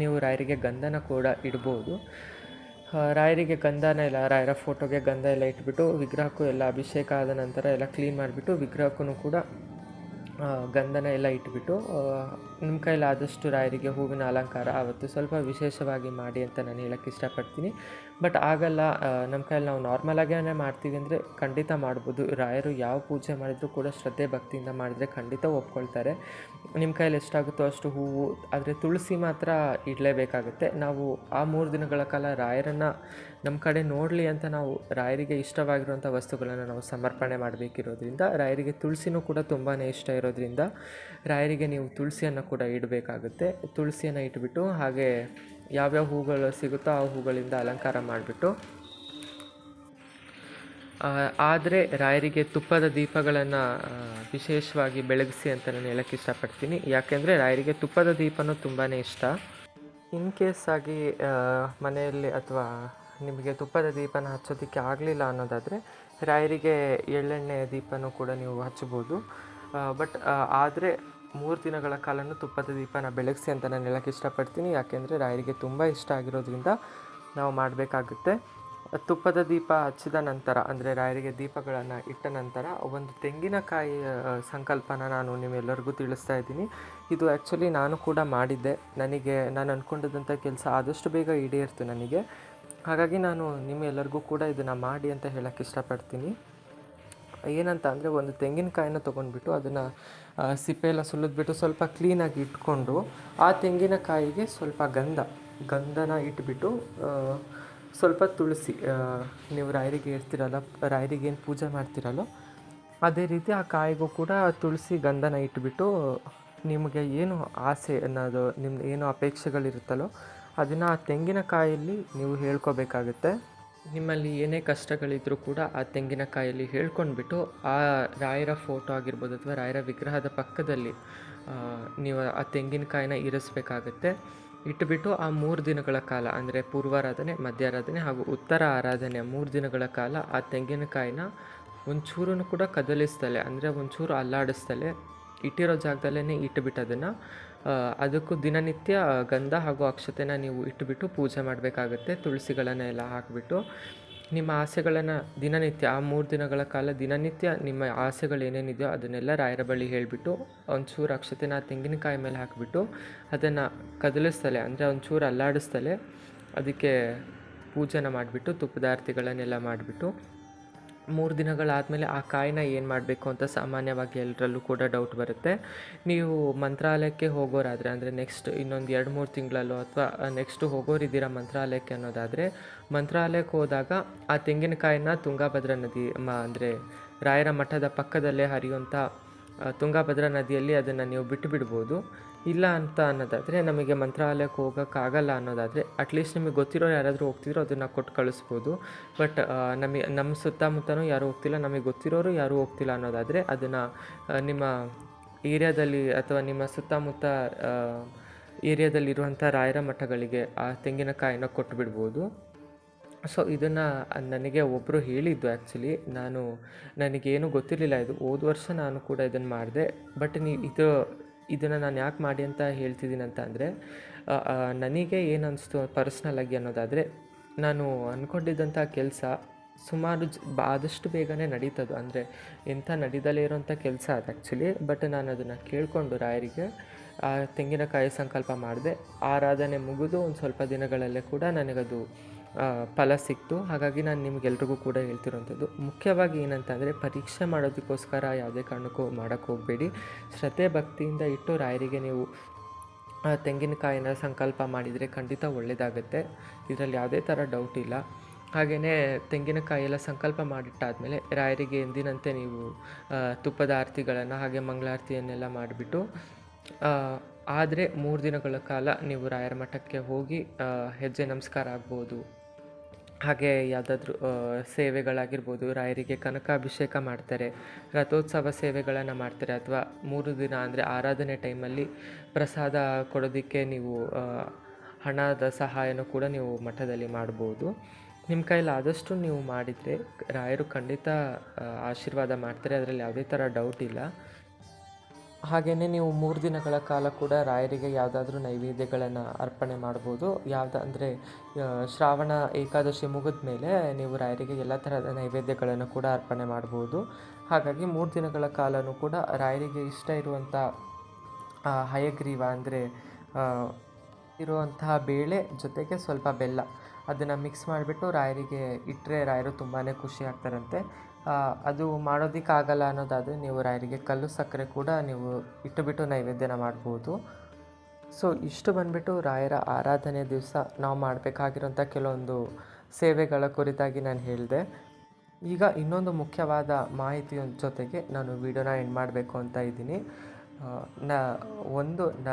ನೀವು ರಾಯರಿಗೆ ಗಂಧನ ಕೂಡ ಇಡ್ಬೋದು. ರಾಯರಿಗೆ ಗಂಧನ ಇಲ್ಲ, ರಾಯರ ಫೋಟೋಗೆ ಗಂಧ ಎಲ್ಲ ಇಟ್ಬಿಟ್ಟು ವಿಗ್ರಹಕ್ಕೂ ಎಲ್ಲ ಅಭಿಷೇಕ ಆದ ನಂತರ ಎಲ್ಲ ಕ್ಲೀನ್ ಮಾಡಿಬಿಟ್ಟು ವಿಗ್ರಹಕ್ಕೂ ಕೂಡ ಗಂಧನ ಎಲ್ಲ ಇಟ್ಬಿಟ್ಟು ನಿಮ್ಮ ಕೈಲಾದಷ್ಟು ರಾಯರಿಗೆ ಹೂವಿನ ಅಲಂಕಾರ ಆವತ್ತು ಸ್ವಲ್ಪ ವಿಶೇಷವಾಗಿ ಮಾಡಿ ಅಂತ ನಾನು ಹೇಳೋಕ್ಕೆ ಇಷ್ಟಪಡ್ತೀನಿ. ಬಟ್ ಆಗಲ್ಲ ನಮ್ಮ ಕೈಯಲ್ಲಿ ನಾವು ನಾರ್ಮಲಾಗೇ ಮಾಡ್ತೀವಿ ಅಂದರೆ ಖಂಡಿತ ಮಾಡ್ಬೋದು. ರಾಯರು ಯಾವ ಪೂಜೆ ಮಾಡಿದರೂ ಕೂಡ ಶ್ರದ್ಧೆ ಭಕ್ತಿಯಿಂದ ಮಾಡಿದರೆ ಖಂಡಿತ ಒಪ್ಕೊಳ್ತಾರೆ. ನಿಮ್ಮ ಕೈಯಲ್ಲಿ ಎಷ್ಟಾಗುತ್ತೋ ಅಷ್ಟು ಹೂವು, ಆದರೆ ತುಳಸಿ ಮಾತ್ರ ಇಡಲೇಬೇಕಾಗುತ್ತೆ. ನಾವು ಆ ಮೂರು ದಿನಗಳ ಕಾಲ ರಾಯರನ್ನು ನಮ್ಮ ಕಡೆ ನೋಡಲಿ ಅಂತ ನಾವು ರಾಯರಿಗೆ ಇಷ್ಟವಾಗಿರುವಂಥ ವಸ್ತುಗಳನ್ನು ನಾವು ಸಮರ್ಪಣೆ ಮಾಡಬೇಕಿರೋದ್ರಿಂದ, ರಾಯರಿಗೆ ತುಳಸಿನೂ ಕೂಡ ತುಂಬಾ ಇಷ್ಟ ಇರೋದ್ರಿಂದ ರಾಯರಿಗೆ ನೀವು ತುಳಸಿಯನ್ನು ಕೂಡ ಇಡಬೇಕಾಗುತ್ತೆ. ತುಳಸಿಯನ್ನು ಇಟ್ಬಿಟ್ಟು ಹಾಗೆ ಯಾವ್ಯಾವ ಹೂಗಳು ಸಿಗುತ್ತೋ ಆ ಹೂಗಳಿಂದ ಅಲಂಕಾರ ಮಾಡಿಬಿಟ್ಟು ಆದರೆ ರಾಯರಿಗೆ ತುಪ್ಪದ ದೀಪಗಳನ್ನು ವಿಶೇಷವಾಗಿ ಬೆಳಗಿಸಿ ಅಂತ ನಾನು ಹೇಳಕ್ಕೆ ಇಷ್ಟಪಡ್ತೀನಿ. ಯಾಕೆಂದರೆ ರಾಯರಿಗೆ ತುಪ್ಪದ ದೀಪನೂ ತುಂಬಾ ಇಷ್ಟ. ಇನ್ ಕೇಸ್ ಆಗಿ ಮನೆಯಲ್ಲಿ ಅಥವಾ ನಿಮಗೆ ತುಪ್ಪದ ದೀಪನ ಹಚ್ಚೋದಕ್ಕೆ ಆಗಲಿಲ್ಲ ಅನ್ನೋದಾದರೆ ರಾಯರಿಗೆ ಎಳ್ಳೆಣ್ಣೆ ದೀಪನೂ ಕೂಡ ನೀವು ಹಚ್ಬೋದು ಬಟ್ ಆದರೆ ಮೂರು ದಿನಗಳ ಕಾಲನೂ ತುಪ್ಪದ ದೀಪನ ಬೆಳಗಿಸಿ ಅಂತ ನಾನು ಹೇಳಕ್ಕೆ ಇಷ್ಟಪಡ್ತೀನಿ. ಯಾಕೆಂದರೆ ರಾಯರಿಗೆ ತುಂಬ ಇಷ್ಟ ಆಗಿರೋದ್ರಿಂದ ನಾವು ಮಾಡಬೇಕಾಗುತ್ತೆ. ತುಪ್ಪದ ದೀಪ ಹಚ್ಚಿದ ನಂತರ, ಅಂದರೆ ರಾಯರಿಗೆ ದೀಪಗಳನ್ನು ಇಟ್ಟ ನಂತರ, ಒಂದು ತೆಂಗಿನಕಾಯಿ ಸಂಕಲ್ಪನ ನಾನು ನಿಮ್ಮೆಲ್ಲರಿಗೂ ತಿಳಿಸ್ತಾ ಇದ್ದೀನಿ. ಇದು ಆ್ಯಕ್ಚುಲಿ ನಾನು ಕೂಡ ಮಾಡಿದ್ದೆ. ನನಗೆ, ನಾನು ಅಂದ್ಕೊಂಡಿದ್ದಂಥ ಕೆಲಸ ಆದಷ್ಟು ಬೇಗ ಈಡೇರ್ತು ನನಗೆ. ಹಾಗಾಗಿ ನಾನು ನಿಮ್ಮೆಲ್ಲರಿಗೂ ಕೂಡ ಇದನ್ನು ಮಾಡಿ ಅಂತ ಹೇಳೋಕ್ಕೆ ಇಷ್ಟಪಡ್ತೀನಿ. ಏನಂತ ಅಂದರೆ ಒಂದು ತೆಂಗಿನಕಾಯಿನ ತೊಗೊಂಡ್ಬಿಟ್ಟು ಅದನ್ನು ಸಿಪ್ಪೆ ಎಲ್ಲ ಸುಲಿದ್ಬಿಟ್ಟು ಸ್ವಲ್ಪ ಕ್ಲೀನಾಗಿ ಇಟ್ಕೊಂಡು ಆ ತೆಂಗಿನಕಾಯಿಗೆ ಸ್ವಲ್ಪ ಗಂಧ, ಗಂಧನ ಇಟ್ಬಿಟ್ಟು ಸ್ವಲ್ಪ ತುಳಸಿ ನೀವು ರಾಯರಿಗೆ ಇರ್ತೀರಲ್ಲ ರಾಯರಿಗೆ ಏನು ಪೂಜೆ ಮಾಡ್ತಿರಲ್ಲ, ಅದೇ ರೀತಿ ಆ ಕಾಯಿಗೂ ಕೂಡ ತುಳಸಿ ಗಂಧನ ಇಟ್ಬಿಟ್ಟು ನಿಮಗೆ ಏನು ಆಸೆ ಅನ್ನೋದು ನಿಮ್ಮ ಏನು ಅಪೇಕ್ಷೆಗಳಿರುತ್ತಲ್ಲೋ, ಅದನ್ನು ಆ ತೆಂಗಿನಕಾಯಲ್ಲಿ ನೀವು ಹೇಳ್ಕೊಬೇಕಾಗುತ್ತೆ. ನಿಮ್ಮಲ್ಲಿ ಏನೇ ಕಷ್ಟಗಳಿದ್ರೂ ಕೂಡ ಆ ತೆಂಗಿನಕಾಯಲ್ಲಿ ಹೇಳ್ಕೊಂಡ್ಬಿಟ್ಟು ಆ ರಾಯರ ಫೋಟೋ ಆಗಿರ್ಬೋದು ಅಥವಾ ರಾಯರ ವಿಗ್ರಹದ ಪಕ್ಕದಲ್ಲಿ ನೀವು ಆ ತೆಂಗಿನಕಾಯಿನ ಇರಿಸ್ಬೇಕಾಗತ್ತೆ. ಇಟ್ಬಿಟ್ಟು ಆ ಮೂರು ದಿನಗಳ ಕಾಲ, ಅಂದರೆ ಪೂರ್ವಾರಾಧನೆ, ಮಧ್ಯಾರಾಧನೆ ಹಾಗೂ ಉತ್ತರ ಆರಾಧನೆ ಮೂರು ದಿನಗಳ ಕಾಲ ಆ ತೆಂಗಿನಕಾಯಿನ ಒಂಚೂರು ಕೂಡ ಕದಲಿಸ್ತಲೆ, ಅಂದರೆ ಒಂಚೂರು ಅಲ್ಲಾಡಿಸ್ತಲೆ. ಇಟ್ಟಿರೋ ಜಾಗದಲ್ಲೇ ಇಟ್ಬಿಟ್ಟು ಅದನ್ನು ಅದಕ್ಕೂ ದಿನನಿತ್ಯ ಗಂಧ ಹಾಗೂ ಅಕ್ಷತೆನ ನೀವು ಇಟ್ಟುಬಿಟ್ಟು ಪೂಜೆ ಮಾಡಬೇಕಾಗತ್ತೆ ತುಳಸಿಗಳನ್ನೆಲ್ಲ ಹಾಕಿಬಿಟ್ಟು. ನಿಮ್ಮ ಆಸೆಗಳನ್ನು ದಿನನಿತ್ಯ, ಆ ಮೂರು ದಿನಗಳ ಕಾಲ ದಿನನಿತ್ಯ ನಿಮ್ಮ ಆಸೆಗಳು ಏನೇನಿದೆಯೋ ಅದನ್ನೆಲ್ಲ ರಾಯರ ಬಳಿ ಹೇಳಿಬಿಟ್ಟು, ಒಂಚೂರು ಅಕ್ಷತೆನ ತೆಂಗಿನಕಾಯಿ ಮೇಲೆ ಹಾಕಿಬಿಟ್ಟು ಅದನ್ನು ಕದಲಿಸ್ತಲೆ, ಅಂದರೆ ಒಂಚೂರು ಅಲ್ಲಾಡಿಸ್ತಲೆ, ಅದಕ್ಕೆ ಪೂಜೆನ ಮಾಡಿಬಿಟ್ಟು, ತುಪ್ಪದ ಆರತಿಗಳನ್ನೆಲ್ಲ ಮಾಡಿಬಿಟ್ಟು. ಮೂರು ದಿನಗಳಾದಮೇಲೆ ಆ ಕಾಯಿನ ಏನು ಮಾಡಬೇಕು ಅಂತ ಸಾಮಾನ್ಯವಾಗಿ ಎಲ್ಲರಲ್ಲೂ ಕೂಡ ಡೌಟ್ ಬರುತ್ತೆ. ನೀವು ಮಂತ್ರಾಲಯಕ್ಕೆ ಹೋಗೋರಾದರೆ, ಅಂದರೆ ನೆಕ್ಸ್ಟ್ ಇನ್ನೊಂದು ಎರಡು ಮೂರು ತಿಂಗಳಲ್ಲೋ ಅಥವಾ ನೆಕ್ಸ್ಟು ಹೋಗೋರಿದ್ದೀರಾ ಮಂತ್ರಾಲಯಕ್ಕೆ ಅನ್ನೋದಾದರೆ ಮಂತ್ರಾಲಯಕ್ಕೆ ಹೋದಾಗ ಆ ತೆಂಗಿನಕಾಯಿನ ತುಂಗಾಭದ್ರಾ ನದಿ, ಮ, ಅಂದರೆ ರಾಯರ ಮಠದ ಪಕ್ಕದಲ್ಲೇ ಹರಿಯುವಂಥ ತುಂಗಾಭದ್ರಾ ನದಿಯಲ್ಲಿ ಅದನ್ನು ನೀವು ಬಿಟ್ಟು ಬಿಡ್ಬೋದು ಇಲ್ಲ ಅಂತ ಅನ್ನೋದಾದರೆ ನಮಗೆ ಮಂತ್ರಾಲಯಕ್ಕೆ ಹೋಗೋಕ್ಕಾಗಲ್ಲ ಅನ್ನೋದಾದರೆ ಅಟ್ಲೀಸ್ಟ್ ನಿಮಗೆ ಗೊತ್ತಿರೋ ಯಾರಾದರೂ ಹೋಗ್ತಿದ್ರು ಅದನ್ನು ಕೊಟ್ಟು ಕಳಿಸ್ಬೋದು. ಬಟ್ ನಮಗೆ ನಮ್ಮ ಸುತ್ತಮುತ್ತನೂ ಯಾರೂ ಹೋಗ್ತಿಲ್ಲ, ನಮಗೆ ಗೊತ್ತಿರೋರು ಯಾರೂ ಹೋಗ್ತಿಲ್ಲ ಅನ್ನೋದಾದರೆ ಅದನ್ನು ನಿಮ್ಮ ಏರಿಯಾದಲ್ಲಿ ಅಥವಾ ನಿಮ್ಮ ಸುತ್ತಮುತ್ತ ಏರಿಯಾದಲ್ಲಿರುವಂಥ ರಾಯರ ಮಠಗಳಿಗೆ ಆ ತೆಂಗಿನಕಾಯಿನ ಕೊಟ್ಟು ಬಿಡ್ಬೋದು. ಸೊ ಇದನ್ನು ನನಗೆ ಒಬ್ಬರು ಹೇಳಿದ್ದು ಆ್ಯಕ್ಚುಲಿ ನಾನು ನನಗೇನು ಗೊತ್ತಿರಲಿಲ್ಲ, ಇದು ಹೋದ ವರ್ಷ ನಾನು ಕೂಡ ಇದನ್ನು ಮಾಡಿದೆ. ಬಟ್ ನೀ, ಇದು ಇದನ್ನು ನಾನು ಯಾಕೆ ಮಾಡಿ ಅಂತ ಹೇಳ್ತಿದ್ದೀನಿ ಅಂತ ಅಂದರೆ ನನಗೆ ಏನು ಅನಿಸ್ತು ಪರ್ಸ್ನಲಾಗಿ ಅನ್ನೋದಾದರೆ, ನಾನು ಅಂದ್ಕೊಂಡಿದ್ದಂಥ ಕೆಲಸ ಸುಮಾರು ಜ ಆದಷ್ಟು ಬೇಗನೆ ನಡೀತದು ಅಂದರೆ ಎಂಥ ನಡೀದಲ್ಲೇ ಇರೋಂಥ ಕೆಲಸ ಅದು ಆ್ಯಕ್ಚುಲಿ ಬಟ್ ನಾನು ಅದನ್ನು ಕೇಳಿಕೊಂಡು ರಾಯರಿಗೆ, ಆ, ತೆಂಗಿನಕಾಯಿ ಸಂಕಲ್ಪ ಮಾಡಿದೆ. ಆರಾಧನೆ ಮುಗಿದು ಒಂದು ಸ್ವಲ್ಪ ದಿನಗಳಲ್ಲೇ ಕೂಡ ನನಗದು ಫಲ ಸಿಕ್ತು. ಹಾಗಾಗಿ ನಾನು ನಿಮಗೆಲ್ರಿಗೂ ಕೂಡ ಹೇಳ್ತಿರೋಂಥದ್ದು. ಮುಖ್ಯವಾಗಿ ಏನಂತಂದರೆ, ಪರೀಕ್ಷೆ ಮಾಡೋದಕ್ಕೋಸ್ಕರ ಯಾವುದೇ ಕಾರಣಕ್ಕೂ ಮಾಡೋಕ್ಕೆ ಹೋಗಬೇಡಿ. ಶ್ರದ್ಧೆ ಭಕ್ತಿಯಿಂದ ಇಟ್ಟು ರಾಯರಿಗೆ ನೀವು ತೆಂಗಿನಕಾಯಿನ ಸಂಕಲ್ಪ ಮಾಡಿದರೆ ಖಂಡಿತ ಒಳ್ಳೆಯದಾಗುತ್ತೆ ಇದರಲ್ಲಿ ಯಾವುದೇ ಥರ ಡೌಟ್ ಇಲ್ಲ. ಹಾಗೆಯೇ ತೆಂಗಿನಕಾಯಿ ಎಲ್ಲ ಸಂಕಲ್ಪ ಮಾಡಿಟ್ಟಾದಮೇಲೆ ರಾಯರಿಗೆ ಎಂದಿನಂತೆ ನೀವು ತುಪ್ಪದ ಆರತಿಗಳನ್ನು ಹಾಗೆ ಮಂಗಳಾರತಿಯನ್ನೆಲ್ಲ ಮಾಡಿಬಿಟ್ಟು ಆದರೆ ಮೂರು ದಿನಗಳ ಕಾಲ ನೀವು ರಾಯರ ಮಠಕ್ಕೆ ಹೋಗಿ ಹೆಜ್ಜೆ ನಮಸ್ಕಾರ ಆಗ್ಬೋದು. ಹಾಗೆ ಯಾವುದಾದ್ರೂ ಸೇವೆಗಳಾಗಿರ್ಬೋದು, ರಾಯರಿಗೆ ಕನಕಾಭಿಷೇಕ ಮಾಡ್ತಾರೆ, ರಥೋತ್ಸವ ಸೇವೆಗಳನ್ನು ಮಾಡ್ತಾರೆ, ಅಥವಾ ಮೂರು ದಿನ ಅಂದರೆ ಆರಾಧನೆ ಟೈಮಲ್ಲಿ ಪ್ರಸಾದ ಕೊಡೋದಕ್ಕೆ ನೀವು ಹಣದ ಸಹಾಯನೂ ಕೂಡ ನೀವು ಮಠದಲ್ಲಿ ಮಾಡ್ಬೋದು. ನಿಮ್ಮ ಕೈಲಿ ಆದಷ್ಟು ನೀವು ಮಾಡಿದರೆ ರಾಯರು ಖಂಡಿತ ಆಶೀರ್ವಾದ ಮಾಡ್ತಾರೆ, ಅದರಲ್ಲಿ ಯಾವುದೇ ಥರ ಡೌಟ್ ಇಲ್ಲ. ಹಾಗೆಯೇ ನೀವು ಮೂರು ದಿನಗಳ ಕಾಲ ಕೂಡ ರಾಯರಿಗೆ ಯಾವುದಾದ್ರೂ ನೈವೇದ್ಯಗಳನ್ನು ಅರ್ಪಣೆ ಮಾಡ್ಬೋದು. ಯಾವ್ದು ಅಂದರೆ ಶ್ರಾವಣ ಏಕಾದಶಿ ಮುಗಿದ ಮೇಲೆ ನೀವು ರಾಯರಿಗೆ ಎಲ್ಲ ಥರದ ನೈವೇದ್ಯಗಳನ್ನು ಕೂಡ ಅರ್ಪಣೆ ಮಾಡ್ಬೋದು. ಹಾಗಾಗಿ ಮೂರು ದಿನಗಳ ಕಾಲನೂ ಕೂಡ ರಾಯರಿಗೆ ಇಷ್ಟ ಇರುವಂಥ ಹಯಗ್ರೀವ ಅಂದರೆ ಇರುವಂತಹ ಬೇಳೆ ಜೊತೆಗೆ ಸ್ವಲ್ಪ ಬೆಲ್ಲ. ಅದನ್ನು ಮಿಕ್ಸ್ ಮಾಡಿಬಿಟ್ಟು ರಾಯರಿಗೆ ಇಟ್ಟರೆ ರಾಯರು ತುಂಬಾ ಖುಷಿ ಆಗ್ತಾರಂತೆ. ಅದು ಮಾಡೋದಕ್ಕಾಗಲ್ಲ ಅನ್ನೋದಾದರೆ ನೀವು ರಾಯರಿಗೆ ಕಲ್ಲು ಸಕ್ಕರೆ ಕೂಡ ನೀವು ಇಟ್ಟುಬಿಟ್ಟು ನೈವೇದ್ಯನ ಮಾಡ್ಬೋದು. ಸೊ, ಇಷ್ಟು ಬಂದುಬಿಟ್ಟು ರಾಯರ ಆರಾಧನೆ ದಿವಸ ನಾವು ಮಾಡಬೇಕಾಗಿರೋಂಥ ಕೆಲವೊಂದು ಸೇವೆಗಳ ಕುರಿತಾಗಿ ನಾನು ಹೇಳಿದೆ. ಈಗ ಇನ್ನೊಂದು ಮುಖ್ಯವಾದ ಮಾಹಿತಿಯ ಜೊತೆಗೆ ನಾನು ವಿಡಿಯೋನ ಎಂಡ್ ಮಾಡಬೇಕು ಅಂತ ಇದ್ದೀನಿ. ನ, ಒಂದು, ನ,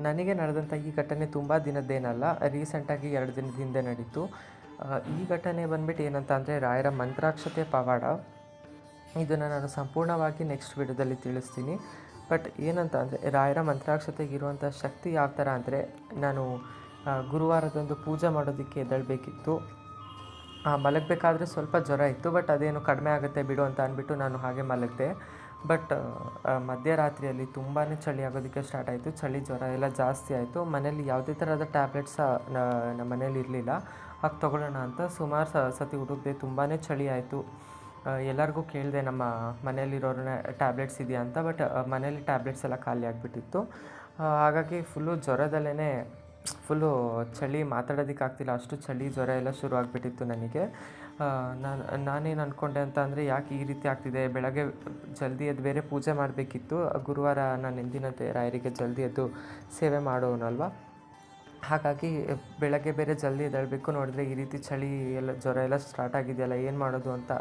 ನನಗೆ ನಡೆದಂಥ ಈ ಘಟನೆ ತುಂಬ ದಿನದ್ದೇನಲ್ಲ, ರೀಸೆಂಟಾಗಿ ಎರಡು ದಿನದ ಹಿಂದೆ ನಡೀತು. ಈ ಘಟನೆ ಬಂದ್ಬಿಟ್ಟು ಏನಂತ ಅಂದರೆ ರಾಯರ ಮಂತ್ರಾಕ್ಷತೆ ಪವಾಡ. ಇದನ್ನು ನಾನು ಸಂಪೂರ್ಣವಾಗಿ ನೆಕ್ಸ್ಟ್ ವಿಡಿಯೋದಲ್ಲಿ ತಿಳಿಸ್ತೀನಿ. ಬಟ್ ಏನಂತ ಅಂದರೆ ರಾಯರ ಮಂತ್ರಾಕ್ಷತೆಗಿರುವಂಥ ಶಕ್ತಿ ಯಾವ ಥರ ಅಂದರೆ ನಾನು ಗುರುವಾರದೊಂದು ಪೂಜೆ ಮಾಡೋದಕ್ಕೆ ಎದ್ದೇಳಬೇಕಿತ್ತು. ಮಲಗಬೇಕಾದ್ರೆ ಸ್ವಲ್ಪ ಜ್ವರ ಇತ್ತು ಬಟ್ ಅದೇನು ಕಡಿಮೆ ಆಗುತ್ತೆ ಬಿಡು ಅಂತ ಅಂದ್ಬಿಟ್ಟು ನಾನು ಹಾಗೆ ಮಲಗಿದೆ. ಬಟ್ ಮಧ್ಯರಾತ್ರಿಯಲ್ಲಿ ತುಂಬಾ ಚಳಿ ಆಗೋದಕ್ಕೆ ಸ್ಟಾರ್ಟ್ ಆಯಿತು. ಚಳಿ ಜ್ವರ ಎಲ್ಲ ಜಾಸ್ತಿ ಆಯಿತು. ಮನೇಲಿ ಯಾವುದೇ ಥರದ ಟ್ಯಾಬ್ಲೆಟ್ಸ್ ನಮ್ಮ ಮನೇಲಿ ಇರಲಿಲ್ಲ. ಹಾಗೆ ತೊಗೊಳ್ಳೋಣ ಅಂತ ಸುಮಾರು ಸತಿ ಹುಡುಕ್ದೆ ತುಂಬಾ ಚಳಿ ಆಯಿತು. ಎಲ್ಲರಿಗೂ ಕೇಳಿದೆ ನಮ್ಮ ಮನೆಯಲ್ಲಿರೋರನ್ನ ಟ್ಯಾಬ್ಲೆಟ್ಸ್ ಇದೆಯಾ ಅಂತ, ಬಟ್ ಮನೇಲಿ ಟ್ಯಾಬ್ಲೆಟ್ಸ್ ಎಲ್ಲ ಖಾಲಿ ಆಗಿಬಿಟ್ಟಿತ್ತು. ಹಾಗಾಗಿ ಫುಲ್ಲು ಜ್ವರದಲ್ಲೇ ಫುಲ್ಲು ಚಳಿ ಮಾತಾಡೋದಕ್ಕಾಗ್ತಿಲ್ಲ ಅಷ್ಟು ಚಳಿ ಜ್ವರ ಎಲ್ಲ ಶುರು ಆಗಿಬಿಟ್ಟಿತ್ತು ನನಗೆ. ನಾನು, ನಾನೇನು ಅಂದ್ಕೊಂಡೆ ಅಂತ ಅಂದರೆ ಯಾಕೆ ಈ ರೀತಿ ಆಗ್ತಿದೆ? ಬೆಳಗ್ಗೆ ಜಲ್ದಿ ಎದ್ದು ಬೇರೆ ಪೂಜೆ ಮಾಡಬೇಕಿತ್ತು. ಗುರುವಾರ ನಾನು ಎಂದಿನಂತೆ ರಾಯರಿಗೆ ಜಲ್ದಿ ಎದ್ದು ಸೇವೆ ಮಾಡೋನಲ್ವ ಹಾಗಾಗಿ, ಬೆಳಗ್ಗೆ ಬೇರೆ ಜಲ್ದಿ ಎದ್ದೇಳಬೇಕು. ನೋಡಿದ್ರೆ ಈ ರೀತಿ ಚಳಿ ಎಲ್ಲ, ಜ್ವರ ಎಲ್ಲ ಸ್ಟಾರ್ಟ್ ಆಗಿದೆಯಲ್ಲ, ಏನು ಮಾಡೋದು ಅಂತ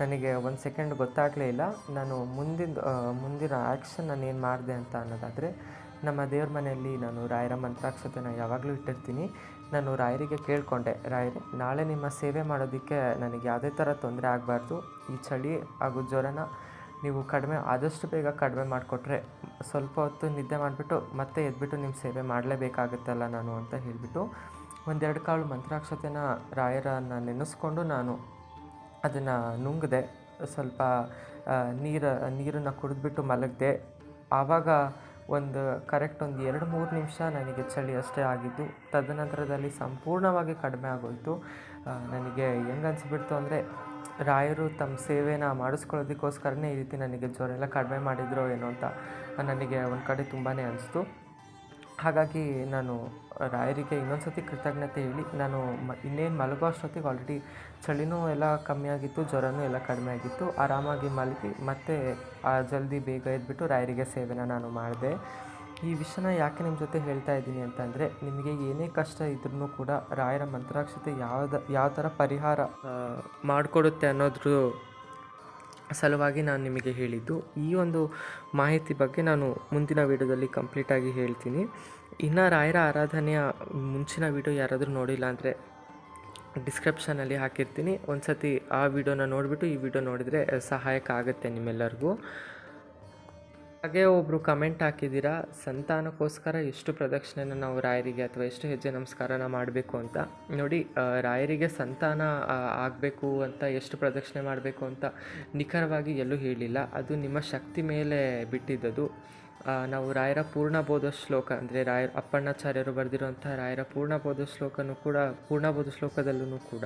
ನನಗೆ ಒಂದು ಸೆಕೆಂಡ್ ಗೊತ್ತಾಗಲೇ ಇಲ್ಲ. ನಾನು ಮುಂದಿನ ಮುಂದಿನ ಆ್ಯಕ್ಷನ್ ನಾನು ಏನು ಮಾಡಿದೆ ಅಂತ ಅನ್ನೋದಾದರೆ, ನಮ್ಮ ದೇವ್ರ ಮನೆಯಲ್ಲಿ ನಾನು ರಾಯರ ಮಂತ್ರಾಕ್ಷತೆನ ಯಾವಾಗಲೂ ಇಟ್ಟಿರ್ತೀನಿ. ನಾನು ರಾಯರಿಗೆ ಕೇಳಿಕೊಂಡೆ, ರಾಯರೇ, ನಾಳೆ ನಿಮ್ಮ ಸೇವೆ ಮಾಡೋದಕ್ಕೆ ನನಗೆ ಯಾವುದೇ ಥರ ತೊಂದರೆ ಆಗಬಾರ್ದು. ಈ ಚಳಿ ಹಾಗೂ ಜ್ವರನ ನೀವು ಕಡಿಮೆ, ಆದಷ್ಟು ಬೇಗ ಕಡಿಮೆ ಮಾಡಿಕೊಟ್ರೆ ಸ್ವಲ್ಪ ಹೊತ್ತು ನಿದ್ದೆ ಮಾಡಿಬಿಟ್ಟು ಮತ್ತೆ ಎದ್ಬಿಟ್ಟು ನಿಮ್ಮ ಸೇವೆ ಮಾಡಲೇಬೇಕಾಗುತ್ತಲ್ಲ ನಾನು ಅಂತ ಹೇಳಿಬಿಟ್ಟು ಒಂದೆರಡು ಕಾಳು ಮಂತ್ರಾಕ್ಷತೆನ ರಾಯರನ್ನು ನೆನೆಸ್ಕೊಂಡು ನಾನು ಅದನ್ನು ನುಂಗಿದೆ. ಸ್ವಲ್ಪ ನೀರು, ನೀರನ್ನು ಕುಡಿದ್ಬಿಟ್ಟು ಮಲಗಿದೆ. ಆವಾಗ ಒಂದು, ಕರೆಕ್ಟ್ ಒಂದು ಎರಡು, ಮೂರು ನಿಮಿಷ ನನಗೆ ಚಳಿ ಅಷ್ಟೇ ಆಗಿದ್ದು, ತದನಂತರದಲ್ಲಿ ಸಂಪೂರ್ಣವಾಗಿ ಕಡಿಮೆ ಆಗೋಯಿತು. ನನಗೆ ಹೆಂಗೆ ಅನಿಸ್ಬಿಡ್ತು ಅಂದರೆ ರಾಯರು ತಮ್ಮ ಸೇವೆನ ಮಾಡಿಸ್ಕೊಳ್ಳೋದಕ್ಕೋಸ್ಕರನೇ ಈ ರೀತಿ ನನಗೆ ಜ್ವರ ಎಲ್ಲ ಕಡಿಮೆ ಮಾಡಿದ್ರು ಏನೋ ಅಂತ ನನಗೆ ಒಂದು ಕಡೆ ತುಂಬಾ ಅನಿಸ್ತು. ಹಾಗಾಗಿ ನಾನು ರಾಯರಿಗೆ ಇನ್ನೊಂದು ಸತಿ ಕೃತಜ್ಞತೆ ಹೇಳಿ, ನಾನು ಮ, ಇನ್ನೇನು ಮಲಗೋ ಅಷ್ಟೊತ್ತಿಗೆ ಆಲ್ರೆಡಿ ಚಳಿನೂ ಎಲ್ಲ ಕಮ್ಮಿ ಆಗಿತ್ತು, ಜ್ವರನೂ ಎಲ್ಲ ಕಡಿಮೆ ಆಗಿತ್ತು. ಆರಾಮಾಗಿ ಮಲಗಿ ಮತ್ತೆ ಜಲ್ದಿ ಬೇಗ ಎದ್ಬಿಟ್ಟು ರಾಯರಿಗೆ ಸೇವೆನ ನಾನು ಮಾಡಿದೆ. ಈ ವಿಷಯನ ಯಾಕೆ ನಿಮ್ಮ ಜೊತೆ ಹೇಳ್ತಾ ಇದ್ದೀನಿ ಅಂತಂದರೆ, ನಿಮಗೆ ಏನೇ ಕಷ್ಟ ಇದ್ರೂ ಕೂಡ ರಾಯರ ಮಂತ್ರಾಕ್ಷತೆ ಯಾವ್ದು, ಯಾವ ಥರ ಪರಿಹಾರ ಮಾಡಿಕೊಡುತ್ತೆ ಅನ್ನೋದ್ರ ಸಲುವಾಗಿ ನಾನು ನಿಮಗೆ ಹೇಳಿದ್ದು. ಈ ಒಂದು ಮಾಹಿತಿ ಬಗ್ಗೆ ನಾನು ಮುಂದಿನ ವೀಡಿಯೋದಲ್ಲಿ ಕಂಪ್ಲೀಟಾಗಿ ಹೇಳ್ತೀನಿ. ಇನ್ನು ರಾಯರ ಆರಾಧನೆಯ ಮುಂಚಿನ ವೀಡಿಯೋ ಯಾರಾದರೂ ನೋಡಿಲ್ಲ ಅಂದರೆ ಡಿಸ್ಕ್ರಿಪ್ಷನಲ್ಲಿ ಹಾಕಿರ್ತೀನಿ. ಒಂದು ಸತಿ ಆ ವಿಡಿಯೋನ ನೋಡಿಬಿಟ್ಟು ಈ ವಿಡಿಯೋ ನೋಡಿದರೆ ಸಹಾಯಕ ಆಗುತ್ತೆ ನಿಮ್ಮೆಲ್ಲರಿಗೂ. ಹಾಗೆ ಒಬ್ಬರು ಕಮೆಂಟ್ ಹಾಕಿದ್ದೀರಾ, ಸಂತಾನಕ್ಕೋಸ್ಕರ ಎಷ್ಟು ಪ್ರದಕ್ಷಿಣೆನ ನಾವು ರಾಯರಿಗೆ ಅಥವಾ ಎಷ್ಟು ಹೆಜ್ಜೆ ನಮಸ್ಕಾರನ ಮಾಡಬೇಕು ಅಂತ. ನೋಡಿ ರಾಯರಿಗೆ ಸಂತಾನ ಆಗಬೇಕು ಅಂತ, ಎಷ್ಟು ಪ್ರದಕ್ಷಿಣೆ ಮಾಡಬೇಕು ಅಂತ ನಿಖರವಾಗಿ ಎಲ್ಲೂ ಹೇಳಿಲ್ಲ. ಅದು ನಿಮ್ಮ ಶಕ್ತಿ ಮೇಲೆ ಬಿಟ್ಟಿದ್ದದು. ನಾವು ರಾಯರ ಪೂರ್ಣಬೋಧ ಶ್ಲೋಕ ಅಂದರೆ ರಾಯರ ಅಪ್ಪಣ್ಣಾಚಾರ್ಯರು ಬರೆದಿರುವಂಥ ರಾಯರ ಪೂರ್ಣಬೋಧ ಶ್ಲೋಕನೂ ಕೂಡ, ಪೂರ್ಣಬೋಧ ಶ್ಲೋಕದಲ್ಲೂ ಕೂಡ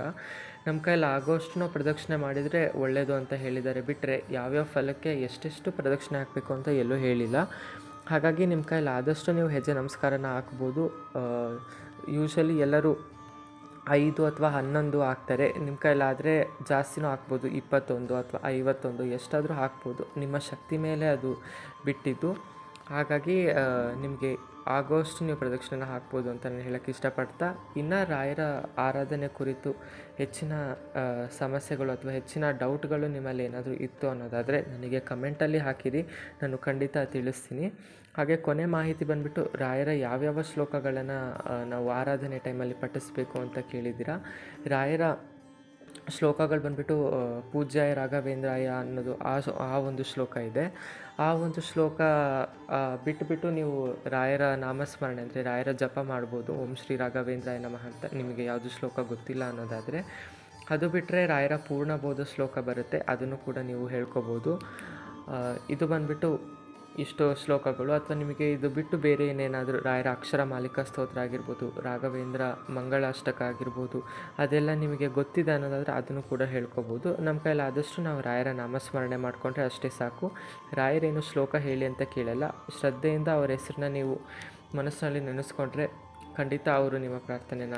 ನಮ್ಮ ಕೈಯಲ್ಲಿ ಆಗೋಷ್ಟು ಪ್ರದಕ್ಷಿಣೆ ಮಾಡಿದರೆ ಒಳ್ಳೆಯದು ಅಂತ ಹೇಳಿದ್ದಾರೆ. ಬಿಟ್ಟರೆ ಯಾವ್ಯಾವ ಫಲಕ್ಕೆ ಎಷ್ಟೆಷ್ಟು ಪ್ರದಕ್ಷಿಣೆ ಹಾಕಬೇಕು ಅಂತ ಎಲ್ಲೂ ಹೇಳಿಲ್ಲ. ಹಾಗಾಗಿ ನಿಮ್ಮ ಕೈಯಲ್ಲಿ ಆದಷ್ಟು ನೀವು ಹೆಜ್ಜೆ ನಮಸ್ಕಾರನ ಹಾಕ್ಬೋದು. ಯೂಶಲಿ ಎಲ್ಲರೂ ಐದು ಅಥವಾ ಹನ್ನೊಂದು ಹಾಕ್ತಾರೆ. ನಿಮ್ಮ ಕೈಲಾದರೆ ಜಾಸ್ತಿನೂ ಹಾಕ್ಬೋದು. ಇಪ್ಪತ್ತೊಂದು ಅಥವಾ ಐವತ್ತೊಂದು ಎಷ್ಟಾದರೂ ಹಾಕ್ಬೋದು. ನಿಮ್ಮ ಶಕ್ತಿ ಮೇಲೆ ಅದು ಬಿಟ್ಟಿದ್ದು. ಹಾಗಾಗಿ ನಿಮಗೆ ಆಗೋಷ್ಟು ನೀವು ಪ್ರದಕ್ಷಿಣೆನ ಹಾಕ್ಬೋದು ಅಂತ ನಾನು ಹೇಳೋಕ್ಕೆ ಇಷ್ಟಪಡ್ತಾ, ಇನ್ನು ರಾಯರ ಆರಾಧನೆ ಕುರಿತು ಹೆಚ್ಚಿನ ಸಮಸ್ಯೆಗಳು ಅಥವಾ ಹೆಚ್ಚಿನ ಡೌಟ್ಗಳು ನಿಮ್ಮಲ್ಲಿ ಏನಾದರೂ ಇತ್ತು ಅನ್ನೋದಾದರೆ ನನಗೆ ಕಮೆಂಟಲ್ಲಿ ಹಾಕಿರಿ, ನಾನು ಖಂಡಿತ ತಿಳಿಸ್ತೀನಿ. ಹಾಗೆ ಕೊನೆ ಮಾಹಿತಿ ಬಂದುಬಿಟ್ಟು ರಾಯರ ಯಾವ್ಯಾವ ಶ್ಲೋಕಗಳನ್ನು ನಾವು ಆರಾಧನೆ ಟೈಮಲ್ಲಿ ಪಠಿಸ್ಬೇಕು ಅಂತ ಕೇಳಿದ್ದೀರಾ? ರಾಯರ ಶ್ಲೋಕಗಳು ಬಂದುಬಿಟ್ಟು ಪೂಜ್ಯಾಯ ರಾಘವೇಂದ್ರಾಯ ಅನ್ನೋದು ಆ ಆ ಒಂದು ಶ್ಲೋಕ ಇದೆ. ಆ ಒಂದು ಶ್ಲೋಕ ಬಿಟ್ಟುಬಿಟ್ಟು ನೀವು ರಾಯರ ನಾಮಸ್ಮರಣೆ, ಅಂದರೆ ರಾಯರ ಜಪ ಮಾಡ್ಬೋದು, ಓಂ ಶ್ರೀ ರಾಘವೇಂದ್ರಾಯ ನಮಃ ಅಂತ ನಿಮಗೆ ಯಾವುದು ಶ್ಲೋಕ ಗೊತ್ತಿಲ್ಲ ಅನ್ನೋದಾದರೆ, ಅದು ಬಿಟ್ಟರೆ ರಾಯರ ಪೂರ್ಣಬೋಧ ಶ್ಲೋಕ ಬರುತ್ತೆ, ಅದನ್ನು ಕೂಡ ನೀವು ಹೇಳ್ಕೊಬೋದು. ಇದು ಬಂದುಬಿಟ್ಟು ಇಷ್ಟು ಶ್ಲೋಕಗಳು ಅಥವಾ ನಿಮಗೆ ಇದು ಬಿಟ್ಟು ಬೇರೆ ಏನೇನಾದರೂ ರಾಯರ ಅಕ್ಷರ ಮಾಲಿಕ ಸ್ತೋತ್ರ ಆಗಿರ್ಬೋದು, ರಾಘವೇಂದ್ರ ಮಂಗಳಾಷ್ಟಕ ಆಗಿರ್ಬೋದು, ಅದೆಲ್ಲ ನಿಮಗೆ ಗೊತ್ತಿದೆ ಅನ್ನೋದಾದರೆ ಅದನ್ನು ಕೂಡ ಹೇಳ್ಕೊಬೋದು. ನಮ್ಮ ಕೈಯಲ್ಲಿ ಆದಷ್ಟು ನಾವು ರಾಯರ ನಾಮಸ್ಮರಣೆ ಮಾಡಿಕೊಂಡ್ರೆ ಅಷ್ಟೇ ಸಾಕು. ರಾಯರೇನು ಶ್ಲೋಕ ಹೇಳಿ ಅಂತ ಕೇಳಲ್ಲ. ಶ್ರದ್ಧೆಯಿಂದ ಅವರ ಹೆಸರನ್ನ ನೀವು ಮನಸ್ಸಿನಲ್ಲಿ ನೆನೆಸ್ಕೊಂಡ್ರೆ ಖಂಡಿತ ಅವರು ನಿಮ್ಮ ಪ್ರಾರ್ಥನೆನ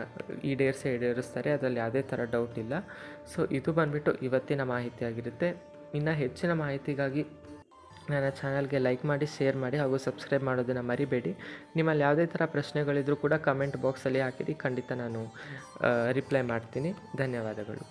ಈಡೇರಿಸಿ ಈಡೇರಿಸ್ತಾರೆ. ಅದರಲ್ಲಿ ಯಾವುದೇ ಥರ ಡೌಟ್ ಇಲ್ಲ. ಸೊ ಇದು ಬಂದುಬಿಟ್ಟು ಇವತ್ತಿನ ಮಾಹಿತಿ ಆಗಿರುತ್ತೆ. ಇನ್ನು ಹೆಚ್ಚಿನ ಮಾಹಿತಿಗಾಗಿ ನನ್ನ ಚಾನಲ್ಗೆ ಲೈಕ್ ಮಾಡಿ, ಶೇರ್ ಮಾಡಿ ಹಾಗೂ ಸಬ್ಸ್ಕ್ರೈಬ್ ಮಾಡೋದನ್ನು ಮರಿಬೇಡಿ. ನಿಮ್ಮಲ್ಲಿ ಯಾವುದೇ ಥರ ಪ್ರಶ್ನೆಗಳಿದ್ರೂ ಕೂಡ ಕಮೆಂಟ್ ಬಾಕ್ಸಲ್ಲಿ ಹಾಕಿರಿ. ಖಂಡಿತ ನಾನು ರಿಪ್ಲೈ ಮಾಡ್ತೀನಿ. ಧನ್ಯವಾದಗಳು.